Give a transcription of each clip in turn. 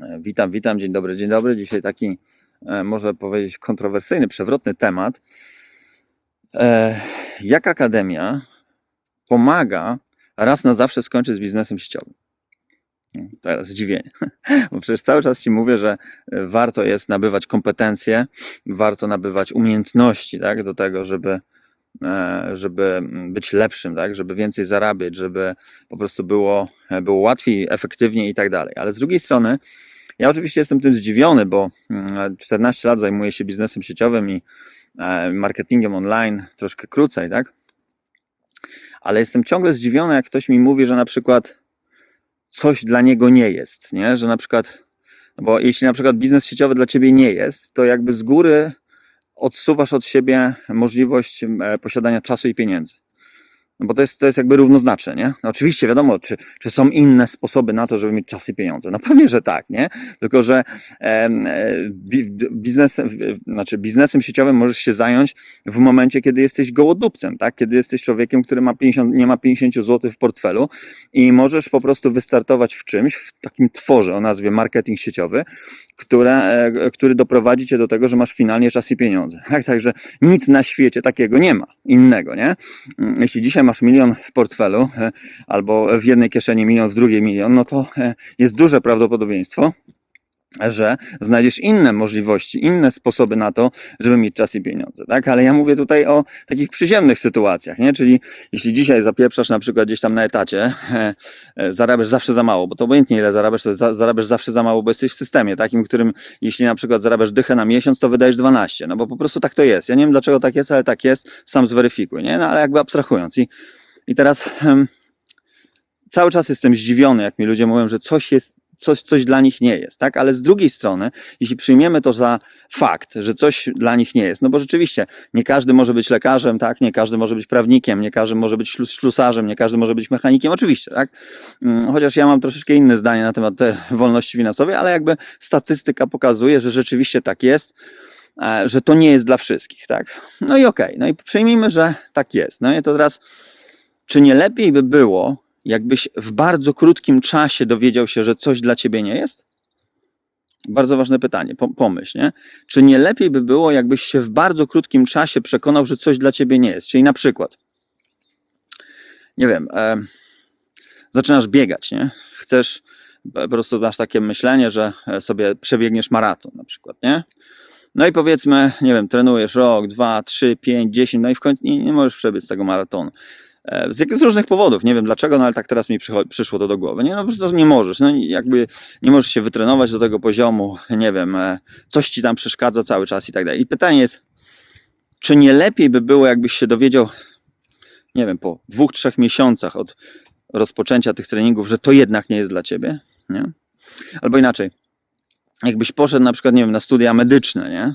E, Witam, witam, dzień dobry, dzień dobry. Dzisiaj taki, e, można powiedzieć, kontrowersyjny, przewrotny temat. E, Jak akademia pomaga raz na zawsze skończyć z biznesem sieciowym? Teraz zdziwienie, bo przecież cały czas Ci mówię, że warto jest nabywać kompetencje, warto nabywać umiejętności tak, do tego, żeby, żeby być lepszym, tak, żeby więcej zarabiać, żeby po prostu było, e, było łatwiej, efektywniej i tak dalej. Ale z drugiej strony, ja oczywiście jestem tym zdziwiony, bo mm, 14 lat zajmuję się biznesem sieciowym i e, marketingiem online troszkę krócej, tak? Ale jestem ciągle zdziwiony, jak ktoś mi mówi, że na przykład coś dla niego nie jest, nie? Że na przykład, no bo jeśli na przykład biznes sieciowy dla ciebie nie jest, to jakby z góry odsuwasz od siebie możliwość e, posiadania czasu i pieniędzy. No bo to jest, to jest jakby równoznaczne, nie? No oczywiście wiadomo, czy, czy są inne sposoby na to, żeby mieć czas i pieniądze. No pewnie, że tak, nie? Tylko, że e, bi, biznesem, znaczy biznesem sieciowym możesz się zająć w momencie, kiedy jesteś gołodupcem, tak? Kiedy jesteś człowiekiem, który ma 50, nie ma 50 zł w portfelu i możesz po prostu wystartować w czymś, w takim tworze o nazwie marketing sieciowy, które, e, który doprowadzi cię do tego, że masz finalnie czas i pieniądze. Tak, także nic na świecie takiego nie ma innego, nie? Mm, Jeśli dzisiaj masz milion w portfelu, e, albo w jednej kieszeni milion, w drugiej milion, no to e, jest duże prawdopodobieństwo, że znajdziesz inne możliwości, inne sposoby na to, żeby mieć czas i pieniądze, tak? Ale ja mówię tutaj o takich przyziemnych sytuacjach, nie? Czyli jeśli dzisiaj zapieprzasz na przykład gdzieś tam na etacie, e, e, zarabiasz zawsze za mało, bo to obojętnie ile zarabiasz, to za, zarabiasz zawsze za mało, bo jesteś w systemie takim, którym jeśli na przykład zarabiasz dychę na miesiąc, to wydajesz 12, no bo po prostu tak to jest. Ja nie wiem dlaczego tak jest, ale tak jest, sam zweryfikuj, nie? No ale jakby abstrahując i, i teraz em, cały czas jestem zdziwiony, jak mi ludzie mówią, że coś jest, coś, coś dla nich nie jest, tak? Ale z drugiej strony, jeśli przyjmiemy to za fakt, że coś dla nich nie jest, no bo rzeczywiście nie każdy może być lekarzem, tak? Nie każdy może być prawnikiem, nie każdy może być ślus- ślusarzem, nie każdy może być mechanikiem, oczywiście, tak? Mm, Chociaż ja mam troszeczkę inne zdanie na temat tej wolności finansowej, ale jakby statystyka pokazuje, że rzeczywiście tak jest, e, że to nie jest dla wszystkich, tak? No i okej, no i przyjmijmy, że tak jest. No i to teraz, czy nie lepiej by było, jakbyś w bardzo krótkim czasie dowiedział się, że coś dla ciebie nie jest? Bardzo ważne pytanie, po- pomyśl, nie? Czy nie lepiej by było, jakbyś się w bardzo krótkim czasie przekonał, że coś dla ciebie nie jest? Czyli na przykład, nie wiem, e, zaczynasz biegać, nie? Chcesz, po prostu masz takie myślenie, że e, sobie przebiegniesz maraton na przykład, nie? No i powiedzmy, nie wiem, trenujesz rok, dwa, trzy, pięć, dziesięć, no i w końcu nie, nie możesz przebiec tego maratonu. E, Z, różnych powodów, nie wiem dlaczego, no ale tak teraz mi przyszło to do głowy. Nie, no po prostu nie możesz, no jakby nie możesz się wytrenować do tego poziomu, nie wiem, e, coś ci tam przeszkadza cały czas i tak dalej. I pytanie jest, czy nie lepiej by było, jakbyś się dowiedział, nie wiem, po dwóch, trzech miesiącach od rozpoczęcia tych treningów, że to jednak nie jest dla ciebie, nie? Albo inaczej, jakbyś poszedł na przykład, nie wiem, na studia medyczne, nie?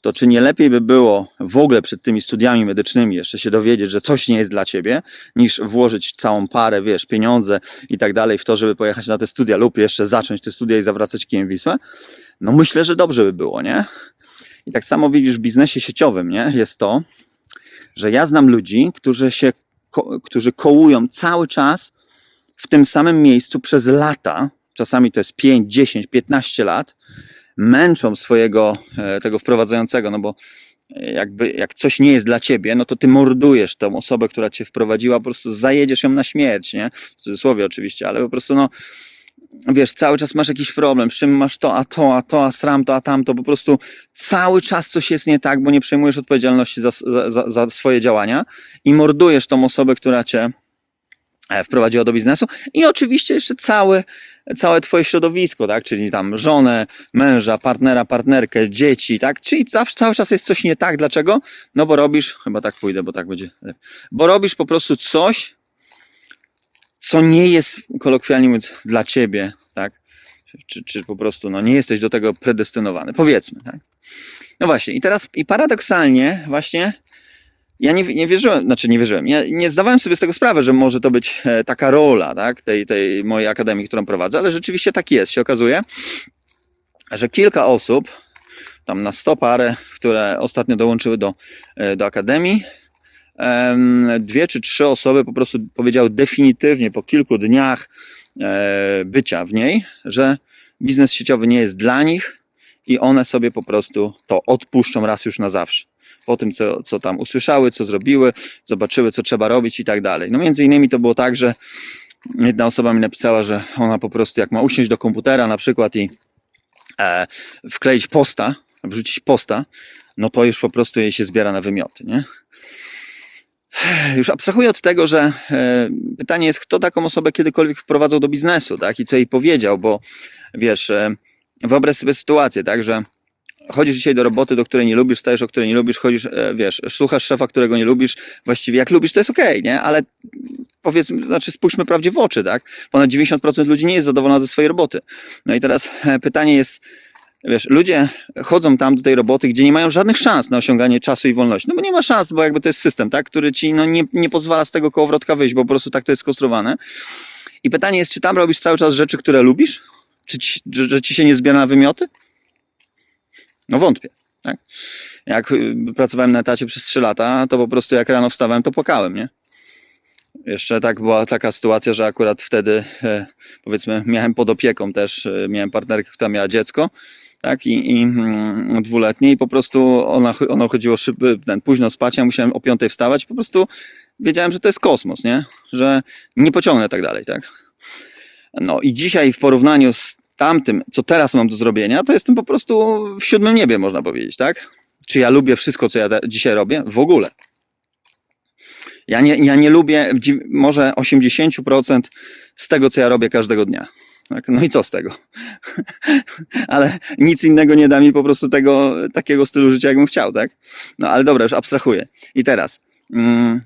To czy nie lepiej by było w ogóle przed tymi studiami medycznymi jeszcze się dowiedzieć, że coś nie jest dla ciebie, niż włożyć całą parę, wiesz, pieniądze i tak dalej w to, żeby pojechać na te studia lub jeszcze zacząć te studia i zawracać kijem Wisłę? No myślę, że dobrze by było, nie? I tak samo widzisz w biznesie sieciowym, nie? Jest to, że ja znam ludzi, którzy się, ko- którzy kołują cały czas w tym samym miejscu przez lata, czasami to jest 5, 10, 15 lat, męczą swojego e, tego wprowadzającego, no bo e, jakby jak coś nie jest dla ciebie, no to ty mordujesz tą osobę, która cię wprowadziła, po prostu zajedziesz ją na śmierć, nie? W cudzysłowie oczywiście, ale po prostu no wiesz, cały czas masz jakiś problem, z czym masz to, a to, a to, a sram to, a tamto, po prostu cały czas coś jest nie tak, bo nie przejmujesz odpowiedzialności za, za, za, swoje działania i mordujesz tą osobę, która cię e, wprowadziła do biznesu i oczywiście jeszcze całe, całe twoje środowisko, tak, czyli tam żonę, męża, partnera, partnerkę, dzieci, tak, czyli zawsze, cały czas jest coś nie tak, dlaczego? No bo robisz, chyba tak pójdę, bo tak będzie, bo robisz po prostu coś, co nie jest, kolokwialnie mówiąc, dla ciebie, tak, czy, czy po prostu, no nie jesteś do tego predestynowany, powiedzmy, tak. No właśnie, i teraz, i paradoksalnie właśnie, ja nie, nie wierzyłem, znaczy nie wierzyłem, ja nie zdawałem sobie z tego sprawy, że może to być e, taka rola, tak, tej, tej mojej akademii, którą prowadzę, ale rzeczywiście tak jest, się okazuje, że kilka osób, tam na 100 parę, które ostatnio dołączyły do, e, do akademii, em, dwie czy trzy osoby po prostu powiedziały definitywnie po kilku dniach e, bycia w niej, że biznes sieciowy nie jest dla nich i one sobie po prostu to odpuszczą raz już na zawsze. Po tym, co, co tam usłyszały, co zrobiły, zobaczyły, co trzeba robić i tak dalej. No między innymi to było tak, że jedna osoba mi napisała, że ona po prostu jak ma usiąść do komputera na przykład i e, wkleić posta, wrzucić posta, no to już po prostu jej się zbiera na wymioty, nie? Już abstrahuję od tego, że e, pytanie jest, kto taką osobę kiedykolwiek wprowadzał do biznesu, tak? I co jej powiedział, bo wiesz, e, wyobraź sobie sytuację, tak, że chodzisz dzisiaj do roboty, do której nie lubisz, stajesz, o której nie lubisz, chodzisz, e, wiesz, słuchasz szefa, którego nie lubisz, właściwie jak lubisz, to jest okej, nie? Ale powiedzmy, znaczy spójrzmy prawdzie w oczy, tak? Ponad 90% ludzi nie jest zadowolona ze swojej roboty. No i teraz e, pytanie jest, wiesz, ludzie chodzą tam do tej roboty, gdzie nie mają żadnych szans na osiąganie czasu i wolności. No bo nie ma szans, bo jakby to jest system, tak? Który ci no, nie, nie pozwala z tego kołowrotka wyjść, bo po prostu tak to jest skonstruowane. I pytanie jest, czy tam robisz cały czas rzeczy, które lubisz? Czy ci, że, że ci się nie zbiera na wymioty? No wątpię. Tak? Jak y, pracowałem na etacie przez 3 lata, to po prostu jak rano wstawałem, to płakałem, nie? Jeszcze tak była taka sytuacja, że akurat wtedy e, powiedzmy miałem pod opieką też, e, miałem partnerkę, która miała dziecko, tak, i, i mm, dwuletnie i po prostu ona, ona chodziło szyby, ten, późno spać, ja musiałem o piątej wstawać, po prostu wiedziałem, że to jest kosmos, nie? Że nie pociągnę tak dalej, tak? No i dzisiaj w porównaniu z tamtym, co teraz mam do zrobienia, to jestem po prostu w siódmym niebie, można powiedzieć, tak? Czy ja lubię wszystko, co ja dzisiaj robię? W ogóle. Ja nie, ja nie lubię może 80% z tego, co ja robię każdego dnia. Tak? No i co z tego? ale nic innego nie da mi po prostu tego, takiego stylu życia, jakbym chciał, tak? No ale dobra, już abstrahuję. I teraz,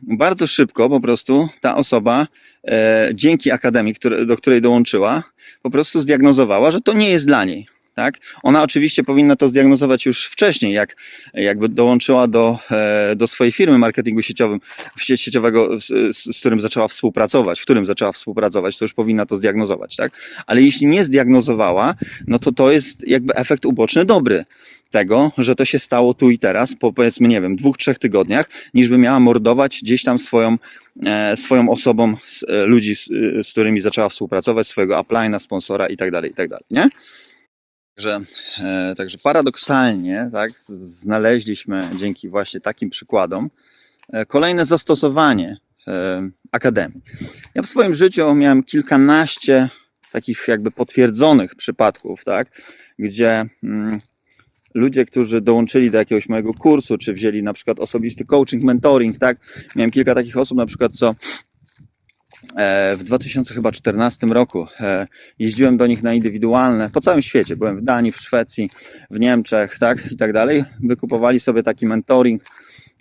bardzo szybko po prostu ta osoba, e, dzięki akademii, do której dołączyła, po prostu zdiagnozowała, że to nie jest dla niej. Tak? Ona oczywiście powinna to zdiagnozować już wcześniej, jak jakby dołączyła do, e, do swojej firmy marketingu sieciowym, sieciowego, z, z którym zaczęła współpracować, w którym zaczęła współpracować, to już powinna to zdiagnozować, tak? Ale jeśli nie zdiagnozowała, no to to jest jakby efekt uboczny dobry tego, że to się stało tu i teraz, po powiedzmy, nie wiem, dwóch, trzech tygodniach, niż by miała mordować gdzieś tam swoją, e, swoją osobą, z, e, ludzi, z, z którymi zaczęła współpracować, swojego uplina, sponsora i tak dalej, i tak dalej, nie? Także, e, także paradoksalnie, tak, znaleźliśmy dzięki właśnie takim przykładom e, kolejne zastosowanie e, akademii. Ja w swoim życiu miałem kilkanaście takich jakby potwierdzonych przypadków, tak, gdzie mm, ludzie, którzy dołączyli do jakiegoś mojego kursu, czy wzięli na przykład osobisty coaching, mentoring, tak, miałem kilka takich osób na przykład, co e, w 2014 roku e, jeździłem do nich na indywidualne po całym świecie. Byłem w Danii, w Szwecji, w Niemczech, tak i tak dalej. Wykupowali sobie taki mentoring,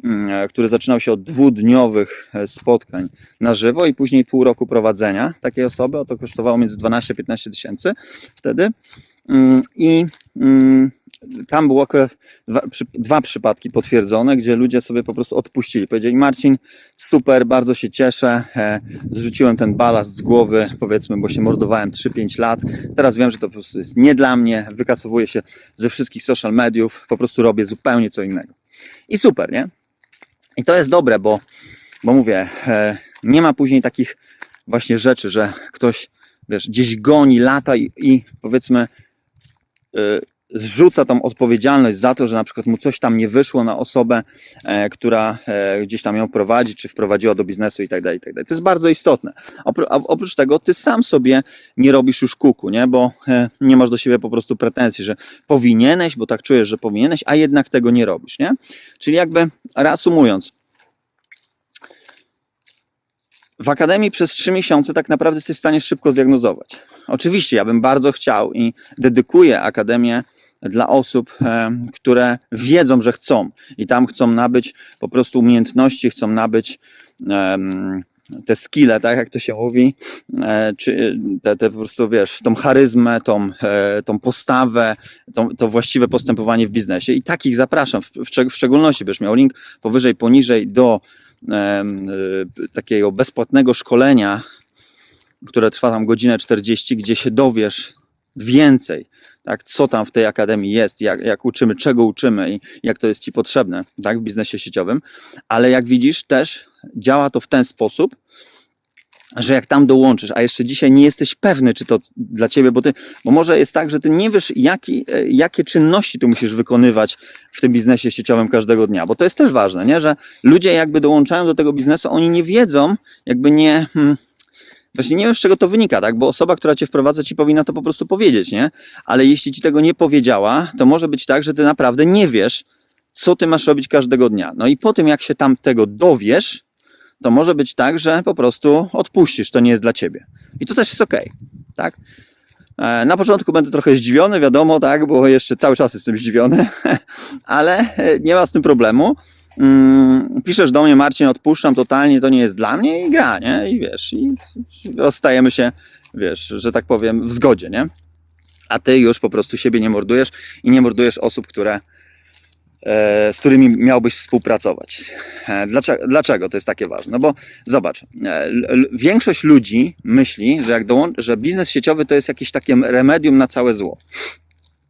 mm, e, który zaczynał się od dwudniowych spotkań na żywo i później pół roku prowadzenia takiej osoby. O to kosztowało między 12 a 15 tysięcy wtedy. Mm, I mm, tam było dwa, dwa przypadki potwierdzone, gdzie ludzie sobie po prostu odpuścili. Powiedzieli, Marcin, super, bardzo się cieszę, e, zrzuciłem ten balast z głowy, powiedzmy, bo się mordowałem 3-5 lat. Teraz wiem, że to po prostu jest nie dla mnie, wykasowuję się ze wszystkich social mediów, po prostu robię zupełnie co innego. I super, nie? I to jest dobre, bo, bo mówię, e, nie ma później takich właśnie rzeczy, że ktoś, wiesz, gdzieś goni lata i, i powiedzmy, y, zrzuca tą odpowiedzialność za to, że na przykład mu coś tam nie wyszło na osobę, e, która e, gdzieś tam ją prowadzi, czy wprowadziła do biznesu i tak dalej, tak dalej. To jest bardzo istotne. Oprócz tego, ty sam sobie nie robisz już kuku, nie? Bo e, nie masz do siebie po prostu pretensji, że powinieneś, bo tak czujesz, że powinieneś, a jednak tego nie robisz, nie? Czyli jakby reasumując, w akademii przez trzy miesiące tak naprawdę jesteś w stanie szybko zdiagnozować. Oczywiście, ja bym bardzo chciał i dedykuję akademię dla osób, e, które wiedzą, że chcą. I tam chcą nabyć po prostu umiejętności, chcą nabyć te skille, tak jak to się mówi, e, czy te, te po prostu, wiesz, tą charyzmę, tą, e, tą postawę, tą, to właściwe postępowanie w biznesie. I takich zapraszam, w, w, szczeg- w szczególności, będziesz miał link powyżej, poniżej do takiego bezpłatnego szkolenia, które trwa tam godzinę 40, gdzie się dowiesz więcej, tak, co tam w tej akademii jest, jak, jak uczymy, czego uczymy i jak to jest Ci potrzebne tak, w biznesie sieciowym. Ale jak widzisz, też działa to w ten sposób, że jak tam dołączysz, a jeszcze dzisiaj nie jesteś pewny, czy to dla ciebie, bo ty, bo może jest tak, że ty nie wiesz, jaki, e, jakie czynności tu musisz wykonywać w tym biznesie sieciowym każdego dnia, bo to jest też ważne, nie? że ludzie jakby dołączają do tego biznesu, oni nie wiedzą, jakby nie, hmm, Właśnie nie wiem, z czego to wynika, tak? Bo osoba, która cię wprowadza, ci powinna to po prostu powiedzieć, nie? Ale jeśli ci tego nie powiedziała, to może być tak, że ty naprawdę nie wiesz, co ty masz robić każdego dnia. No i po tym, jak się tam tego dowiesz, to może być tak, że po prostu odpuścisz, to nie jest dla ciebie. I to też jest okej, tak? E, Na początku będę trochę zdziwiony, wiadomo, tak, bo jeszcze cały czas jestem zdziwiony, ale e, nie ma z tym problemu. Mm, Piszesz do mnie, Marcin, odpuszczam totalnie, to nie jest dla mnie i gra, nie? I wiesz, i rozstajemy się, wiesz, że tak powiem, w zgodzie, nie? A ty już po prostu siebie nie mordujesz i nie mordujesz osób, które, e, z którymi miałbyś współpracować. E, Dlaczego, dlaczego to jest takie ważne? No bo zobacz, e, większość ludzi myśli, że, jak dołą- że biznes sieciowy to jest jakieś takie remedium na całe zło.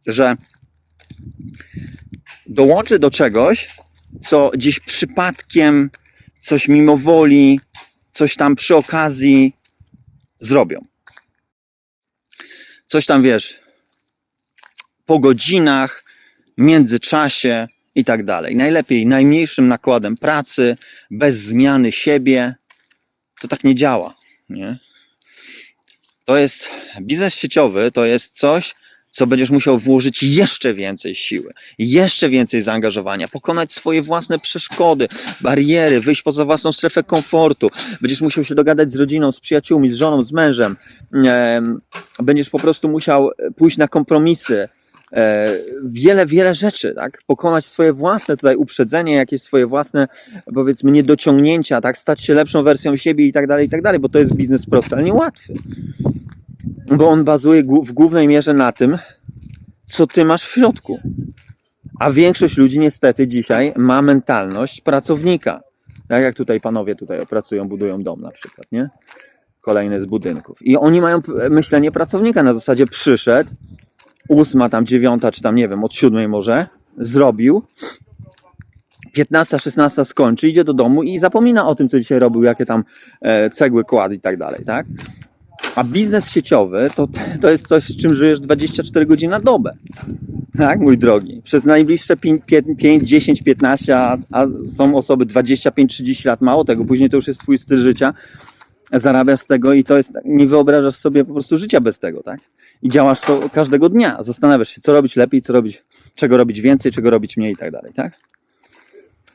Że dołączy do czegoś, co gdzieś przypadkiem, coś mimowoli, coś tam przy okazji zrobią. Coś tam wiesz, po godzinach, międzyczasie i tak dalej. Najlepiej najmniejszym nakładem pracy, bez zmiany siebie. To tak nie działa. Nie? To jest biznes sieciowy, to jest coś, co będziesz musiał włożyć jeszcze więcej siły, jeszcze więcej zaangażowania, pokonać swoje własne przeszkody, bariery, wyjść poza własną strefę komfortu. Będziesz musiał się dogadać z rodziną, z przyjaciółmi, z żoną, z mężem. Em, Będziesz po prostu musiał pójść na kompromisy. E, Wiele, wiele rzeczy, tak? Pokonać swoje własne tutaj uprzedzenie, jakieś swoje własne, powiedzmy, niedociągnięcia, tak? Stać się lepszą wersją siebie i tak dalej, i tak dalej, bo to jest biznes prosty, ale niełatwy bo on bazuje w głównej mierze na tym, co ty masz w środku. A większość ludzi niestety dzisiaj ma mentalność pracownika. Tak jak tutaj panowie tutaj pracują, budują dom na przykład, nie? Kolejny z budynków. I oni mają myślenie pracownika na zasadzie przyszedł, ósma tam, dziewiąta, czy tam nie wiem, od siódmej może, zrobił, 15, 16 skończy, idzie do domu i zapomina o tym, co dzisiaj robił, jakie tam e, cegły kładł i tak dalej, tak? A biznes sieciowy to, to jest coś, z czym żyjesz 24 godziny na dobę. Tak, mój drogi. Przez najbliższe 5, 5 10, 15, a, a są osoby 25, 30 lat, mało tego, później to już jest twój styl życia. Zarabiasz z tego i to jest, nie wyobrażasz sobie po prostu życia bez tego, tak? I działasz to każdego dnia. Zastanawiasz się, co robić lepiej, co robić, czego robić więcej, czego robić mniej i tak dalej, tak?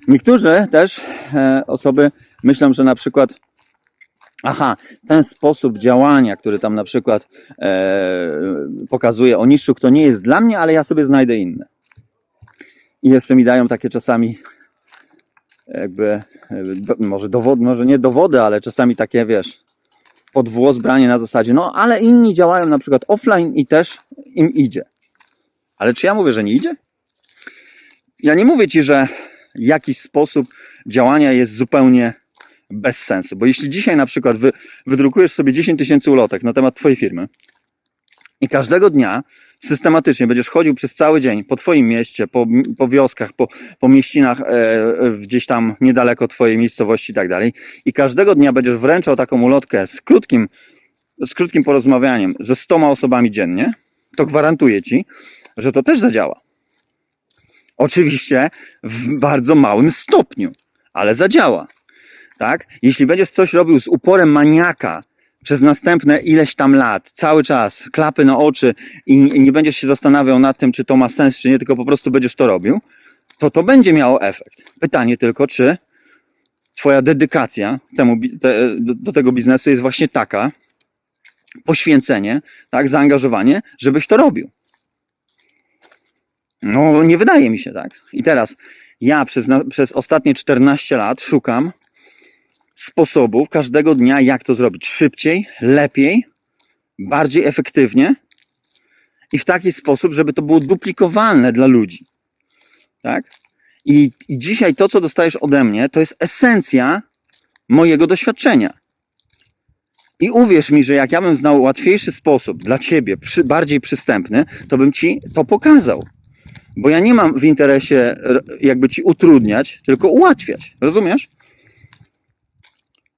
Niektórzy też e, osoby myślą, że na przykład aha, ten sposób działania, który tam na przykład e, pokazuje Oniszczuk, to nie jest dla mnie, ale ja sobie znajdę inne. I jeszcze mi dają takie czasami jakby, do, może dowody, może nie dowody, ale czasami takie, wiesz, pod włos branie na zasadzie, no ale inni działają na przykład offline i też im idzie. Ale czy ja mówię, że nie idzie? Ja nie mówię Ci, że jakiś sposób działania jest zupełnie bez sensu. Bo jeśli dzisiaj na przykład wy, wydrukujesz sobie 10 tysięcy ulotek na temat Twojej firmy i każdego dnia systematycznie będziesz chodził przez cały dzień po Twoim mieście, po, po wioskach, po, po mieścinach e, e, gdzieś tam niedaleko Twojej miejscowości i tak dalej i każdego dnia będziesz wręczał taką ulotkę z krótkim, z krótkim porozmawianiem ze 100 osobami dziennie, to gwarantuję Ci, że to też zadziała. Oczywiście w bardzo małym stopniu, ale zadziała tak? Jeśli będziesz coś robił z uporem maniaka przez następne ileś tam lat, cały czas, klapy na oczy i nie będziesz się zastanawiał nad tym, czy to ma sens, czy nie, tylko po prostu będziesz to robił, to to będzie miało efekt. Pytanie tylko, czy twoja dedykacja temu, te, do, do tego biznesu jest właśnie taka, poświęcenie, tak, zaangażowanie, żebyś to robił. No, nie wydaje mi się tak. I teraz ja przez, przez ostatnie 14 lat szukam sposobów każdego dnia, jak to zrobić szybciej, lepiej, bardziej efektywnie i w taki sposób, żeby to było duplikowalne dla ludzi. Tak? I, I dzisiaj to, co dostajesz ode mnie, to jest esencja mojego doświadczenia. I uwierz mi, że jak ja bym znał łatwiejszy sposób dla ciebie, przy, bardziej przystępny, to bym ci to pokazał. Bo ja nie mam w interesie jakby ci utrudniać, tylko ułatwiać. Rozumiesz?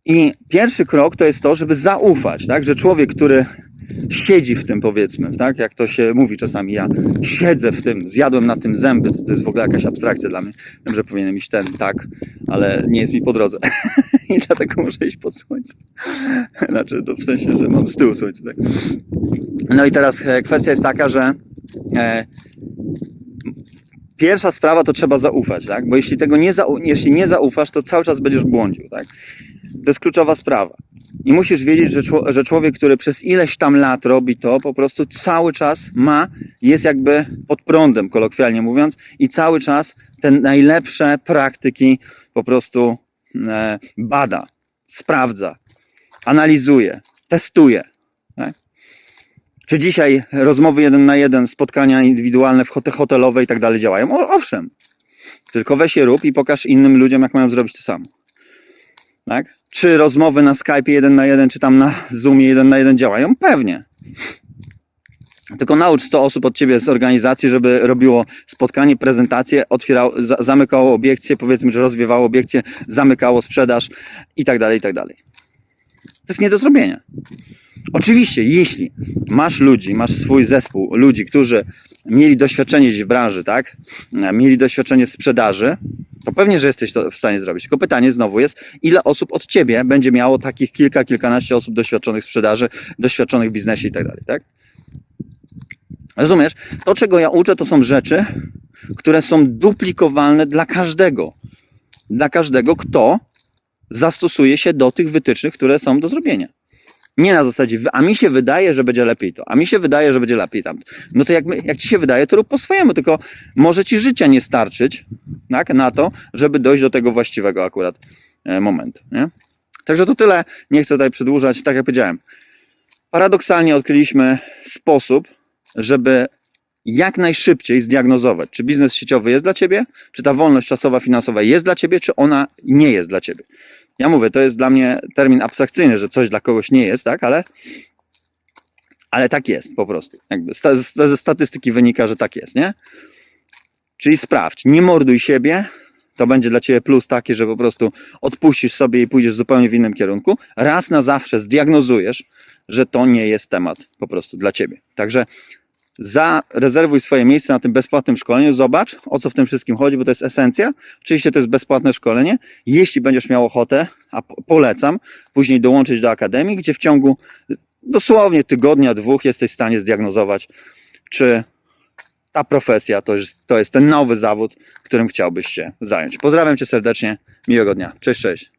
I pierwszy krok to jest to, żeby zaufać, tak? że człowiek, który siedzi w tym, powiedzmy, tak? jak to się mówi czasami, ja siedzę w tym, zjadłem na tym zęby, to, to jest w ogóle jakaś abstrakcja dla mnie. Wiem, że powinienem iść ten, tak, ale nie jest mi po drodze. I dlatego muszę iść pod słońce. Znaczy, to w sensie, że mam z tyłu słońce, tak? No i teraz e, kwestia jest taka, że e, pierwsza sprawa to trzeba zaufać, tak? Bo jeśli tego nie, jeśli nie zaufasz, to cały czas będziesz błądził, tak? To jest kluczowa sprawa. I musisz wiedzieć, że, czło- że człowiek, który przez ileś tam lat robi to, po prostu cały czas ma, jest jakby pod prądem, kolokwialnie mówiąc, i cały czas te najlepsze praktyki po prostu e, bada, sprawdza, analizuje, testuje. Czy dzisiaj rozmowy jeden na jeden, spotkania indywidualne w hote- hotelowe i tak dalej działają? O, owszem. Tylko weź je rób i pokaż innym ludziom, jak mają zrobić to samo. Tak? Czy rozmowy na Skype jeden na jeden, czy tam na Zoomie jeden na jeden działają? Pewnie. Tylko naucz 100 osób od ciebie z organizacji, żeby robiło spotkanie, prezentację, otwierało, za, zamykało obiekcje, powiedzmy, że rozwiewało obiekcje, zamykało sprzedaż i tak dalej, i tak dalej. To jest nie do zrobienia. Oczywiście, jeśli masz ludzi, masz swój zespół ludzi, którzy mieli doświadczenie w branży, tak? Mieli doświadczenie w sprzedaży, to pewnie, że jesteś to w stanie zrobić. Tylko pytanie znowu jest, ile osób od ciebie będzie miało takich kilka, kilkanaście osób doświadczonych w sprzedaży, doświadczonych w biznesie i tak dalej, tak? Rozumiesz? To, czego ja uczę, to są rzeczy, które są duplikowalne dla każdego. Dla każdego, kto zastosuje się do tych wytycznych, które są do zrobienia. Nie na zasadzie, a mi się wydaje, że będzie lepiej to, a mi się wydaje, że będzie lepiej tamto. No to jak, jak ci się wydaje, to rób po swojemu, tylko może ci życia nie starczyć tak, na to, żeby dojść do tego właściwego akurat e, momentu. Nie? Także to tyle. Nie chcę tutaj przedłużać. Tak jak powiedziałem, paradoksalnie odkryliśmy sposób, żeby jak najszybciej zdiagnozować, czy biznes sieciowy jest dla ciebie, czy ta wolność czasowa, finansowa jest dla ciebie, czy ona nie jest dla ciebie. Ja mówię, to jest dla mnie termin abstrakcyjny, że coś dla kogoś nie jest, tak, ale, ale tak jest po prostu. Jakby sta, ze statystyki wynika, że tak jest, nie? Czyli sprawdź, nie morduj siebie, to będzie dla ciebie plus taki, że po prostu odpuścisz sobie i pójdziesz zupełnie w innym kierunku. Raz na zawsze zdiagnozujesz, że to nie jest temat po prostu dla ciebie. Także zarezerwuj swoje miejsce na tym bezpłatnym szkoleniu, zobacz o co w tym wszystkim chodzi, bo to jest esencja. Oczywiście to jest bezpłatne szkolenie. Jeśli będziesz miał ochotę, a po- polecam, później dołączyć do akademii, gdzie w ciągu dosłownie tygodnia, dwóch jesteś w stanie zdiagnozować, czy ta profesja to jest, to jest ten nowy zawód, którym chciałbyś się zająć. Pozdrawiam cię serdecznie, miłego dnia. Cześć, cześć.